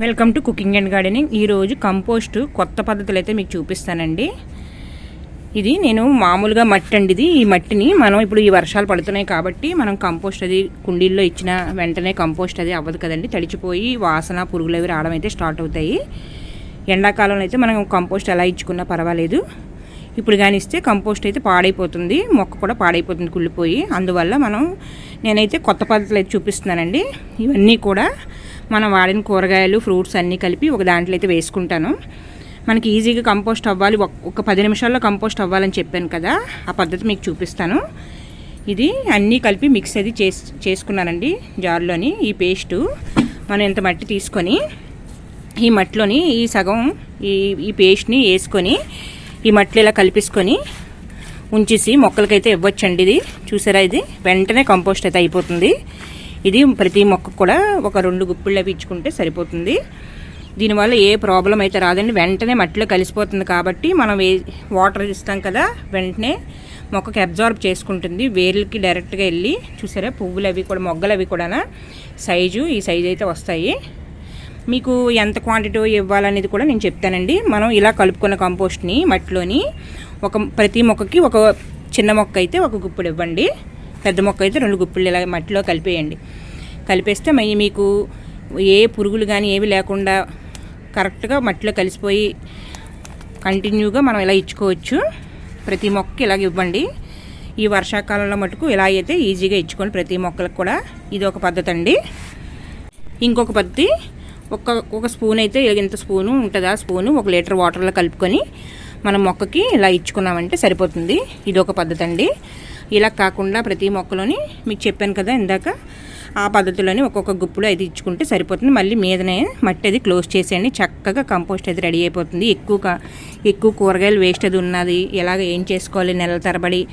Welcome to cooking and gardening. ఈరోజు compost కొత్త పద్ధతులు అయితే మీకు చూపిస్తానండి. ఇది నేను మామూలుగా మట్టి అండి ఇది. ఈ మట్టిని మనం ఇప్పుడు ఈ వర్షాలు పడుతున్నాయి కాబట్టి మనం కంపోస్ట్ అది కుండీల్లో ఇచ్చిన వెంటనే కంపోస్ట్ అది అవ్వదు కదండి. తడిచిపోయి వాసన పురుగులు అవి రావడం అయితే స్టార్ట్ అవుతాయి. ఎండాకాలంలో అయితే మనం కంపోస్ట్ ఎలా ఇచ్చుకున్నా పర్వాలేదు. ఇప్పుడు కానీ ఇస్తే కంపోస్ట్ అయితే పాడైపోతుంది. మొక్క కూడా పాడైపోతుంది కుళ్ళిపోయి. అందువల్ల మనం నేనైతే కొత్త పద్ధతులు అయితే చూపిస్తున్నానండి. ఇవన్నీ కూడా మనం వాడిన కూరగాయలు ఫ్రూట్స్ అన్నీ కలిపి ఒక దాంట్లో అయితే వేసుకుంటాను. మనకి ఈజీగా కంపోస్ట్ అవ్వాలి. ఒక- ఒక పది నిమిషాల్లో కంపోస్ట్ అవ్వాలని చెప్పాను కదా ఆ పద్ధతి మీకు చూపిస్తాను. ఇది అన్నీ కలిపి మిక్స్ అది చేసి చేసుకున్నానండి జార్లోని ఈ పేస్టు. మనం ఇంత మట్టి తీసుకొని ఈ మట్టిలోని ఈ సగం ఈ ఈ పేస్ట్ని వేసుకొని ఈ మట్టిలో ఇలా కలిపేసుకొని ఉంచేసి మొక్కలకైతే ఇవ్వచ్చండి ఇది. చూసారా ఇది? వెంటనే కంపోస్ట్ అయితే అయిపోతుంది. ఇది ప్రతి మొక్క కూడా ఒక రెండు గుప్పిళ్ళు అవి ఇచ్చుకుంటే సరిపోతుంది. దీనివల్ల ఏ ప్రాబ్లం అయితే రాదండి. వెంటనే మట్టిలో కలిసిపోతుంది కాబట్టి మనం వే వాటర్ ఇస్తాం కదా వెంటనే మొక్కకి అబ్జార్బ్ చేసుకుంటుంది. వేర్లకి డైరెక్ట్గా వెళ్ళి చూసారా పువ్వులు అవి కూడా మొగ్గలు అవి కూడా సైజు ఈ సైజు అయితే వస్తాయి. మీకు ఎంత క్వాంటిటీ ఇవ్వాలనేది కూడా నేను చెప్తానండి. మనం ఇలా కలుపుకున్న కంపోస్ట్ని మట్టిలోని ఒక ప్రతి మొక్కకి ఒక చిన్న మొక్క అయితే ఒక గుప్పుడు ఇవ్వండి. పెద్ద మొక్క అయితే రెండు గుప్పులు ఇలా మట్టిలో కలిపేయండి. కలిపేస్తే మళ్ళీ మీకు ఏ పురుగులు కానీ ఏవి లేకుండా కరెక్ట్గా మట్టిలో కలిసిపోయి కంటిన్యూగా మనం ఇలా ఇచ్చుకోవచ్చు. ప్రతి మొక్కకి ఇలాగ ఇవ్వండి. ఈ వర్షాకాలంలో మటుకు ఇలా అయితే ఈజీగా ఇచ్చుకోండి ప్రతి మొక్కలకు కూడా ఇది ఒక పద్ధతి అండి ఇంకొక పద్ధతి ఒక ఒక స్పూన్ అయితే ఇంత స్పూను ఉంటుంది? ఆ స్పూను ఒక లీటర్ వాటర్లో కలుపుకొని మనం మొక్కకి ఇలా ఇచ్చుకున్నామంటే సరిపోతుంది. ఇది ఒక పద్ధతి అండి ఇలా కాకుండా ప్రతి మొక్కలోని మీకు చెప్పాను కదా ఇందాక ఆ పద్ధతిలోని ఒక్కొక్క గుప్పులో అయితే ఇచ్చుకుంటే సరిపోతుంది. మళ్ళీ మీదనే మట్టి అది క్లోజ్ చేసేయండి. చక్కగా కంపోస్ట్ అయితే రెడీ అయిపోతుంది. ఎక్కువ ఎక్కువ కూరగాయలు వేస్ట్ అది ఉన్నది. ఎలాగ ఏం చేసుకోవాలి? నెలల తరబడి.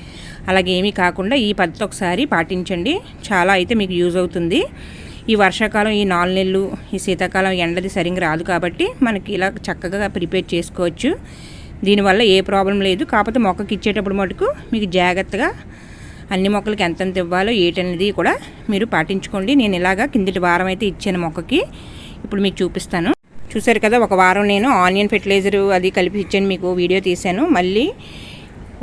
అలాగే ఏమీ కాకుండా ఈ పద్ధతి ఒకసారి పాటించండి. చాలా అయితే మీకు యూజ్ అవుతుంది. ఈ వర్షాకాలం ఈ నాలుగు నెలలు ఈ శీతాకాలం ఎండది సరిగ్గా రాదు కాబట్టి మనకి ఇలా చక్కగా ప్రిపేర్ చేసుకోవచ్చు. దీనివల్ల ఏ ప్రాబ్లం లేదు. కాకపోతే మొక్కకి ఇచ్చేటప్పుడు మటుకు మీకు జాగ్రత్తగా అన్ని మొక్కలకి ఎంతెంత ఇవ్వాలో ఏటనేది కూడా మీరు పాటించుకోండి. నేను ఇలాగా కిందటి వారం అయితే ఇచ్చాను మొక్కకి. ఇప్పుడు మీకు చూపిస్తాను. చూసారు కదా ఒక వారం నేను ఆనియన్ ఫెర్టిలైజర్ అది కలిపి ఇచ్చాను మీకు వీడియో తీశాను. మళ్ళీ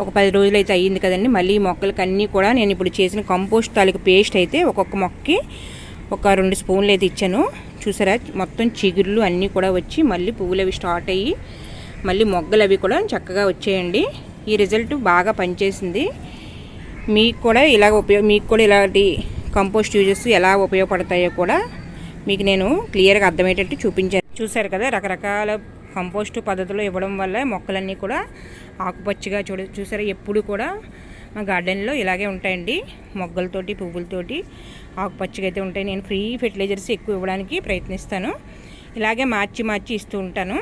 ఒక పది రోజులు అయితే అయ్యింది కదండి. మళ్ళీ మొక్కలకి అన్నీ కూడా నేను ఇప్పుడు చేసిన కంపోస్ట్ తాలూకు పేస్ట్ అయితే ఒక్కొక్క మొక్కకి ఒక రెండు స్పూన్లు అయితే ఇచ్చాను. చూసారా మొత్తం చిగుర్లు అన్నీ కూడా వచ్చి మళ్ళీ పువ్వులు అవి స్టార్ట్ అయ్యి మళ్ళీ మొగ్గలు అవి కూడా చక్కగా వచ్చేయండి. ఈ రిజల్ట్ బాగా పనిచేసింది. మీకు కూడా ఇలాగ ఉపయోగ మీకు కూడా ఇలాంటి కంపోస్ట్ యూజెస్ ఎలా ఉపయోగపడతాయో కూడా మీకు నేను క్లియర్గా అర్థమయ్యేటట్టు చూపించాను చూశారు కదా రకరకాల కంపోస్ట్ పద్ధతిలో ఇవ్వడం వల్ల మొక్కలన్నీ కూడా ఆకుపచ్చగా చూడ చూసారా ఎప్పుడు కూడా మా గార్డెన్లో ఇలాగే ఉంటాయండి. మొగ్గలతోటి పువ్వులతోటి ఆకుపచ్చగా అయితే ఉంటాయి. నేను ఫ్రీ ఫెర్టిలైజర్స్ ఎక్కువ ఇవ్వడానికి ప్రయత్నిస్తాను. ఇలాగే మార్చి మార్చి ఇస్తూ ఉంటాను.